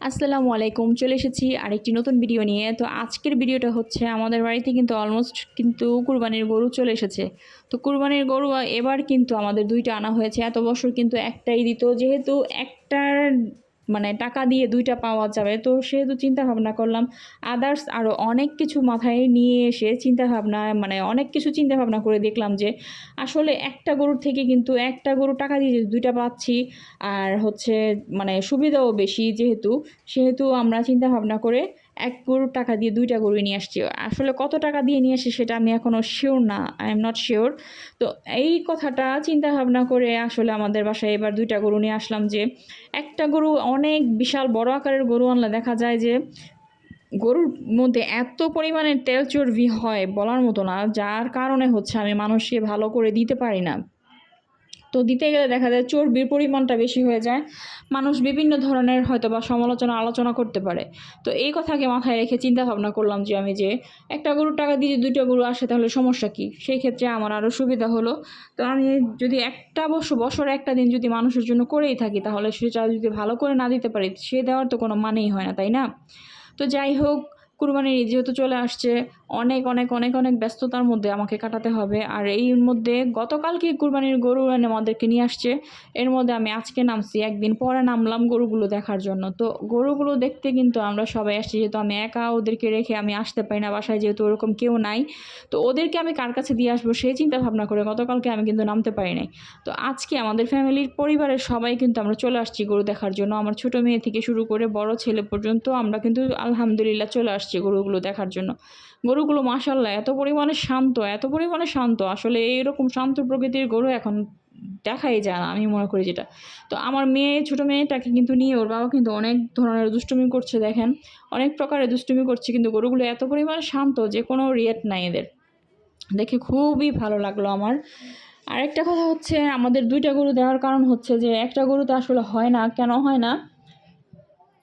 আসসালামু আলাইকুম, চলে এসেছি আরেকটি নতুন ভিডিও নিয়ে। তো আজকের ভিডিওটা হচ্ছে, আমাদের বাড়িতে কিন্তু অলমোস্ট কিন্তু কুরবানির গরু চলে এসেছে। তো কুরবানির গরু এবার কিন্তু আমাদের দুইটা আনা হয়েছে। এত বছর কিন্তু একটাই দিত, যেহেতু একটার মানে টাকা দিয়ে দুইটা পাওয়া যাবে। তো সেহেতু চিন্তা ভাবনা করলাম আদার্স আরও অনেক কিছু মাথায় নিয়ে এসে চিন্তা ভাবনা মানে অনেক কিছু চিন্তা ভাবনা করে দেখলাম যে, আসলে একটা গরুর থেকে কিন্তু একটা গরু টাকা দিয়ে দুইটা পাচ্ছি, আর হচ্ছে মানে সুবিধাও বেশি যেহেতু, সেহেতু আমরা চিন্তা ভাবনা করে এক গরুর টাকা দিয়ে দুইটা গরু নিয়ে আসছি। আসলে কত টাকা দিয়ে নিয়ে আসি সেটা আমি এখনও শিওর না আই এম নট শিওর তো এই কথাটা চিন্তা ভাবনা করে আসলে আমাদের বাসায় এবার দুইটা গরু নিয়ে আসলাম যে, একটা গরু অনেক বিশাল বড় আকারের গরু আনলে দেখা যায় যে, গরুর মধ্যে এত পরিমাণে তেল চর্বি হয় বলার মতো না, যার কারণে হচ্ছে আমি মানুষকে ভালো করে দিতে পারি না। তো দিতে গেলে দেখা যায় চর্বির পরিমাণটা বেশি হয়ে যায়। মানুষ বিভিন্ন ধরনের হয়তো বা সমালোচনা, আলোচনা করতে পারে। তো এই কথাকে মাথায় রেখে চিন্তা ভাবনা করলাম যে আমি যে একটা গরুর টাকা দিয়ে দুটো গরু আসে তাহলে সমস্যা কী? সেই ক্ষেত্রে আমার আরও সুবিধা হলো। তো আমি যদি একটা বছর বছরে একটা দিন যদি মানুষের জন্য করেই থাকি তাহলে সেটা যদি ভালো করে না দিতে পারি, সে দেওয়ার তো কোনো মানেই হয় না, তাই না? তো যাই হোক কুরবানির ঈদ যেহেতু চলে আসছে, অনেক অনেক অনেক অনেক ব্যস্ততার মধ্যে আমাকে কাটাতে হবে। আর এই মধ্যে গতকালকে কুরবানির গরু এনে আমাদেরকে নিয়ে আসছে। এর মধ্যে আমি আজকে নামছি, একদিন পরে নামলাম গরুগুলো দেখার জন্য। তো গরুগুলো দেখতে কিন্তু আমরা সবাই আসছি, যেহেতু আমি একা ওদেরকে রেখে আমি আসতে পারি না বাসায়, যেহেতু ওরকম কেউ নাই। তো ওদেরকে আমি কার কাছে দিয়ে আসব সেই চিন্তা ভাবনা করে গতকালকে আমি কিন্তু নামতে পারি নাই। তো আজকে আমাদের ফ্যামিলির পরিবারের সবাই কিন্তু আমরা চলে আসছি গরু দেখার জন্য। আমার ছোট মেয়ে থেকে শুরু করে বড় ছেলে পর্যন্ত আমরা কিন্তু আলহামদুলিল্লাহ চলে আসছি। গরুগুলো দেখার জন্য। গরুগুলো মাসাল্লাহ এত পরিমাণে শান্ত, এত পরিমাণে শান্ত। আসলে এইরকম শান্ত প্রকৃতির গরু এখন দেখাই যায় না, আমি মনে করি যেটা। তো আমার মেয়ে, ছোটো মেয়েটাকে কিন্তু নিয়ে ওর বাবা কিন্তু অনেক ধরনের দুষ্টুমি করছে, দেখেন। অনেক প্রকারের দুষ্টুমি করছে, কিন্তু গরুগুলো এত পরিমাণে শান্ত যে কোনো রিয়েট নাই এদের। দেখে খুবই ভালো লাগল আমার। আরেকটা কথা হচ্ছে, আমাদের দুইটা গরু দেওয়ার কারণ হচ্ছে যে, একটা গরুতে আসলে হয় না, কেন হয় না?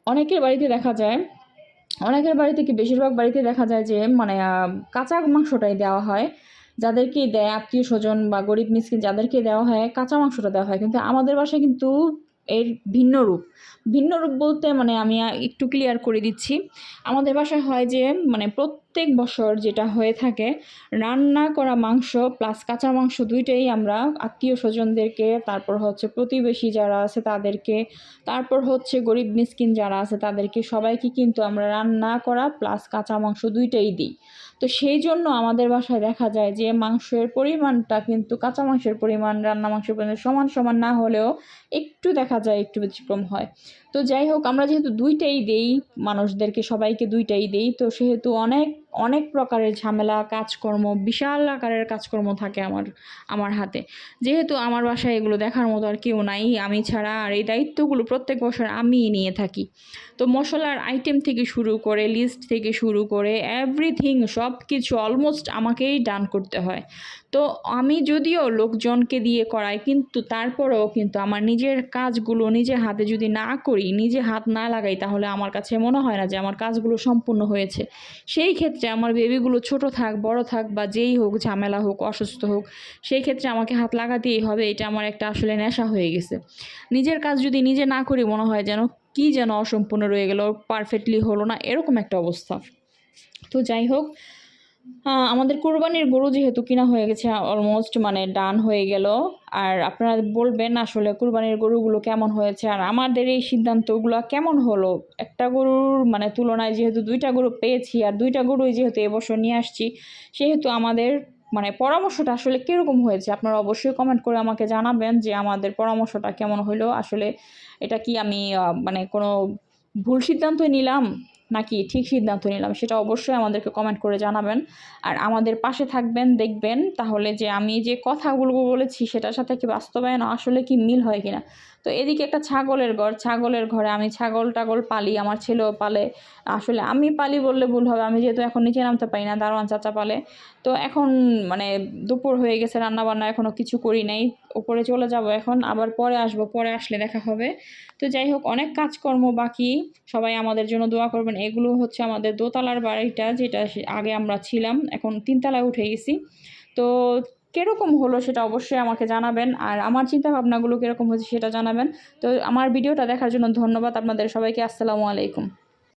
অনেকের বাড়িতে দেখা যায় অনেকের বাড়িতে কি বেশিরভাগ বাড়িতে দেখা যায় যে মানে কাঁচা মাংসটাই দেওয়া হয়। যাদেরকে দেয় আত্মীয় স্বজন বা গরিব মিসকিন, যাদেরকে দেওয়া হয়, কাঁচা মাংসটা দেওয়া হয়। কিন্তু আমাদের বাসায় কিন্তু এর ভিন্ন রূপ। ভিন্ন রূপ বলতে মানে আমি একটু ক্লিয়ার করে দিচ্ছি। আমাদের বাসায় হয় যে মানে প্রত্যেক বছর যেটা হয়ে থাকে, রান্না করা মাংস প্লাস কাঁচা মাংস দুইটাই আমরা আত্মীয় স্বজনদেরকে, তারপর হচ্ছে প্রতিবেশী যারা আছে তাদেরকে, তারপর হচ্ছে গরিব মিসকিন যারা আছে তাদেরকে সবাইকে কিন্তু আমরা রান্না করা প্লাস কাঁচা মাংস দুইটাই দিই। তো সেই জন্য আমাদের বাসায় দেখা যায় যে মাংসের পরিমাণটা কিন্তু কাঁচা মাংসের পরিমাণ, রান্না মাংসের পরিমাণ সমান সমান না হলেও একটু দেখা যায় একটু ব্যতিক্রম হয়। তো যাই হোক, আমরা যেহেতু দুইটাই দেই, মানুষদেরকে সবাইকে দুইটাই দেই, তো সেহেতু অনেক অনেক প্রকারের ঝামেলা, কাজকর্ম, বিশাল আকারের কাজকর্ম থাকে আমার আমার হাতে। যেহেতু আমার বাসায় এগুলো দেখার মতো আর কেউ নাই, আমি ছাড়া আর এই দায়িত্বগুলো প্রত্যেক বছর আমিই নিয়ে থাকি। তো মশলার আইটেম থেকে শুরু করে লিস্ট থেকে শুরু করে এভরিথিং সব কিছু অলমোস্ট আমাকেই ডান করতে হয়। তো আমি যদিও লোকজনকে দিয়ে করাই, কিন্তু তারপরেও কিন্তু আমার নিজের কাজগুলো নিজে হাতে যদি না করি, নিজে হাত না লাগাই, তাহলে আমার কাছে মনে হয় না যে আমার কাজগুলো সম্পূর্ণ হয়েছে। সেই ক্ষেত্রে আমার বেবিগুলো ছোট থাক, বড় থাক বা যেই হোক, ঝামেলা হোক, অসুস্থ হোক, সেই ক্ষেত্রে আমাকে হাত লাগাতেই হবে। এটা আমার একটা আসলে নেশা হয়ে গেছে। নিজের কাজ যদি নিজে না করি, মনে হয় যেন কি যেন অসম্পূর্ণ রয়ে গেল পারফেক্টলি হলো না, এরকম একটা অবস্থা। তো যাই হোক আমাদের কোরবানির গরু যেহেতু কিনা হয়ে গেছে অলমোস্ট মানে ডান হয়ে গেল। আর আপনারা বলবেন আসলে কোরবানির গরুগুলো কেমন হয়েছে, আর আমাদের এই সিদ্ধান্তগুলো কেমন হলো? একটা গরুর মানে তুলনায় যেহেতু দুইটা গরু পেয়েছি, আর দুইটা গরুই যেহেতু এবছর নিয়ে আসছি, সেহেতু আমাদের মানে পরামর্শটা আসলে কীরকম হয়েছে? আপনারা অবশ্যই কমেন্ট করে আমাকে জানাবেন যে আমাদের পরামর্শটা কেমন হলো। আসলে এটা কি আমি মানে কোনো ভুল সিদ্ধান্তই নিলাম? নাকি ঠিক সিদ্ধান্ত নিলাম সেটা অবশ্যই আমাদেরকে কমেন্ট করে জানাবেন। আর আমাদের পাশে থাকবেন, দেখবেন, তাহলে যে আমি যে কথাগুলো বলেছি সেটার সাথে কি বাস্তবায়ন আসলে কি মিল হয় কিনা। তো এদিকে একটা ছাগলের ঘর, ছাগলের ঘরে আমি ছাগল টাগল পালি, আমার ছেলেও পালে। আসলে আমি পালি বললে ভুল হবে, আমি যেহেতু এখন নিচে নামতে পারি না, দারোয়ান চাচা পালে। তো এখন মানে দুপুর হয়ে গেছে রান্না বান্না এখনও কিছু করি নাই উপরে চলে যাব এখন, আবার পরে আসব, পরে আসলে দেখা হবে। তো যাই হোক, অনেক কাজকর্ম বাকি, সবাই আমাদের জন্য দোয়া করবেন। এগুলো হচ্ছে আমাদের দোতলার বাড়িটা, যেটা আগে আমরা ছিলাম, এখন তিনতলায় উঠে গেছি। তো কীরকম হলো সেটা অবশ্যই আমাকে জানাবেন, আর আমার চিন্তা ভাবনাগুলো কীরকম হয়েছে সেটা জানাবেন। তো আমার ভিডিওটা দেখার জন্য ধন্যবাদ আপনাদের সবাইকে, আসসালামু আলাইকুম।